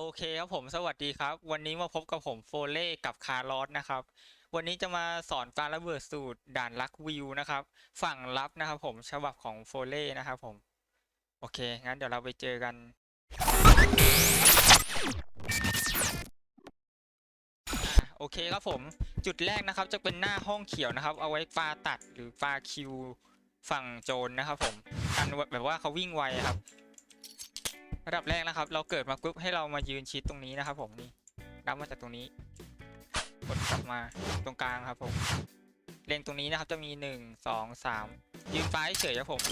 โอเคครับผมสวัสดีครับ วันนี้มาพบกับผมโฟเล่กับคาร์ลอสนะครับ วันนี้จะมาสอนการระเบิดสูตรด่านลักวิวนะครับ ฝั่งลับนะครับผมฉบับของโฟเล่นะครับผม โอเค งั้นเดี๋ยวเราไปเจอกัน โอเคครับผมจุดแรกนะครับ จะเป็นหน้าห้องเขียวนะครับ เอาไว้ปาตัดหรือปาคิวฝั่งโจรนะครับผมกันแบบว่าเขาวิ่งไวครับ ระดับแรกนะครับ เราเกิดมาปุ๊บให้เรามายืนชิดตรงนี้นะครับ ผมนี่รับมาจากตรงนี้ กดกลับมาตรงกลางครับ ผมเล็งตรงนี้นะครับจะมีหนึ่งสองสามยืนฟ้าเฉยครับผม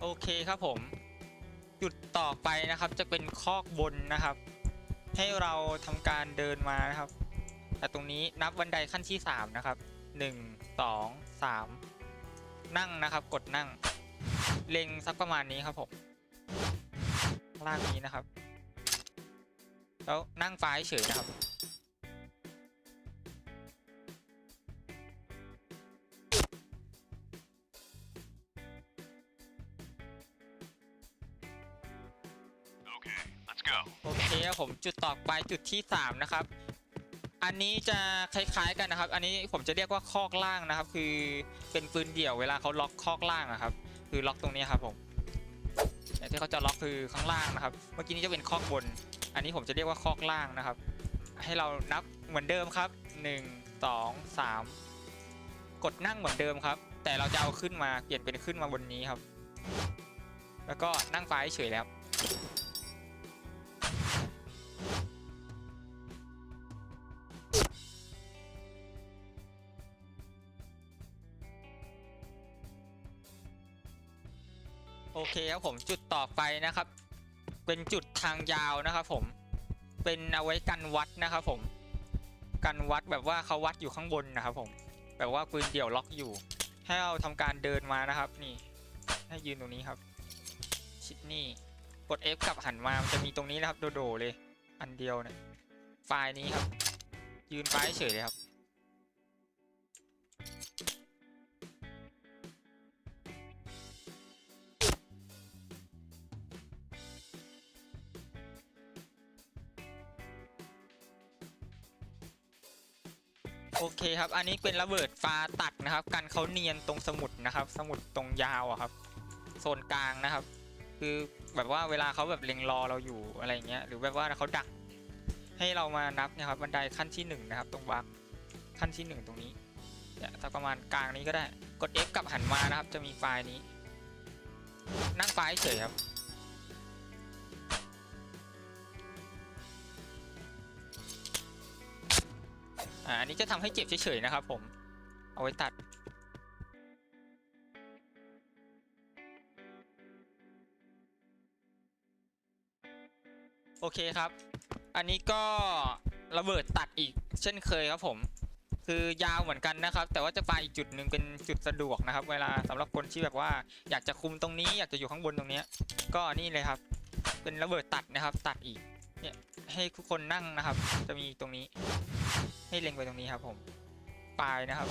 โอเคครับผม จุดต่อไปนะครับจะเป็นคอกบนนะครับ ให้เราทำการเดินมานะครับแต่ตรงนี้นับบันไดขั้นที่ 3 นะครับ 1 2 3 นั่งนะครับ กดนั่ง เล็งสักประมาณนี้ครับผมล่างนี้นะครับ แล้วนั่งฟ้าเฉยนะครับ โอเคครับผมจุดต่อไปจุดที่ 3 นะครับ อันนี้จะคล้ายๆกันนะครับ อันนี้ผมจะเรียกว่าคอกล่างนะครับ คือเป็นปืนเดี่ยวเวลาเขาล็อกคอกล่างอะครับ คือล็อกตรงนี้ครับผมแต่ที่เขาจะล็อกคือข้างล่างนะครับ เมื่อกี้นี้จะเป็นคอกบน อันนี้ผมจะเรียกว่าคอกล่างนะครับ ให้เรานับเหมือนเดิมครับ 1 2 3 กดนั่งเหมือนเดิมครับ แต่เราจะเอาขึ้นมาเปลี่ยนเป็นขึ้นมาบนนี้ครับ แล้วก็นั่งไฟเฉยแล้ว โอเคครับผมจุดต่อไปนะครับ เป็นจุดทางยาวนะครับผมเป็นเอาไว้กันวัดนะครับผมกันวัดแบบว่าเขาวัดอยู่ข้างบนนะครับผมแบบว่าปืนเดี่ยวล็อกอยู่ ให้เราทำการเดินมานะครับ นี่ ให้ยืนตรงนี้ครับ ชิดนี่กด F กลับหันมามันจะมีตรงนี้นะครับโดดๆเลย อันเดียวเนี่ยไฟล์นี้ครับ ยืนไฟเฉยเลยครับ โอเคครับ อันนี้เป็นระเบิดฟ้าตัดนะครับ กันเขาเนียนตรงสมุดนะครับ สมุดตรงยาวอะครับ โซนกลางนะครับ คือแบบว่าเวลาเขาแบบเล็งรอเราอยู่อะไรเงี้ย หรือแบบว่าเขาดัก ให้เรามานับนะครับ บันไดขั้นที่หนึ่งนะครับ ตรงบักขั้นที่หนึ่งตรงนี้เนี่ยสักประมาณกลางนี้ก็ได้ กด F กลับหันมานะครับ จะมีไฟล์นี้ นั่งไฟล์เฉยครับ อ่าอันนี้จะทำให้เจ็บเฉยๆนะครับ ผม เอาไว้ตัดโอเคครับ อันนี้ก็ระเบิดตัดอีกเช่นเคยครับผม คือยาวเหมือนกันนะครับ แต่ว่าจะไปอีกจุดหนึ่งเป็นจุดสะดวกนะครับ เวลาสำหรับคนที่แบบว่า อยากจะคุมตรงนี้ อยากจะอยู่ข้างบนตรงนี้ ก็นี่เลยครับ เป็นระเบิดตัดนะครับ ตัดอีก เนี่ยให้ทุกคนนั่งนะครับ จะมีตรงนี้ ให้เล็งไปตรงนี้ครับ ผมปลายนะครับ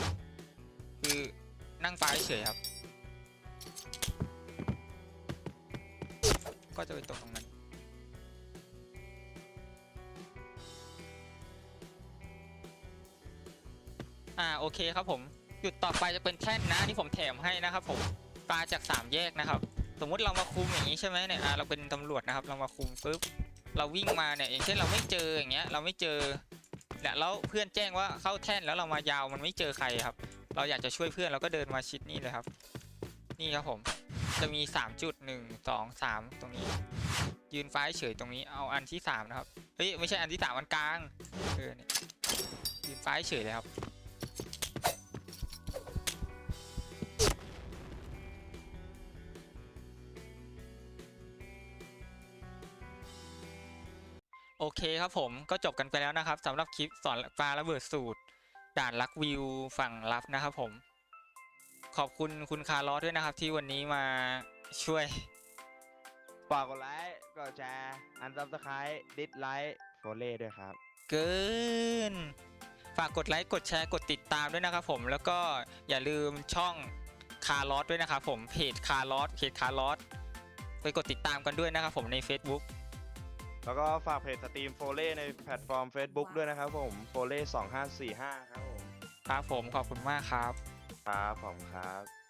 คือนั่งปลายเฉยครับ ก็จะไปตรงตรงนั้นอ่าโอเคครับผมจุดต่อไปจะเป็นแท่นนะที่ผมแถมให้นะครับ ผมปลาจากสามแยกนะครับ สมมุติเรามาคุมอย่างนี้ใช่ไหมเนี่ยอ่าเราเป็นตำรวจนะครับ เรามาคุมปุ๊บเราวิ่งมาเนี่ยอย่างเช่นเราไม่เจออย่างเงี้ยเราไม่เจอ เนี่ยแล้วเพื่อนแจ้งว่าเข้าแท่นแล้วเรามายาวมันไม่เจอใครครับ เราอยากจะช่วยเพื่อนเราก็เดินมาชิดนี่เลยครับ นี่ครับผม จะมี3จุด1 2 3 ตรงนี้ ยืนไฟเฉยตรงนี้เอาอันที่3นะครับเฮ้ยไม่ใช่อันที่3อันกลางเออเนี่ยยืนไฟเฉยเลยครับ โอเคครับผมก็จบกันไปแล้วนะครับสำหรับคลิปสอนปลาระเบิดสูตร ด่านลักวิวฝั่งลับนะครับผม ขอบคุณคุณคาร์ลอสด้วยนะครับ ที่วันนี้มาช่วยฝากกดไลค์กดแชร์อันซับสไครต์ดิสไลค์โฟเล่ด้วยครับ เกิน ฝากกดไลค์กดแชร์กดติดตามด้วยนะครับผมแล้วก็อย่าลืมช่องคาร์ลอสด้วยนะครับผมเพจคาร์ลอสเพจคาร์ลอสไปกดติดตามกันด้วยนะครับผมใน Facebook แล้วก็ฝากเพจสตรีมโฟเล่ในแพลตฟอร์ม Facebook ด้วยนะครับผมโฟเล่2545 ครับผม ครับผมขอบคุณมากครับ ครับผมครับ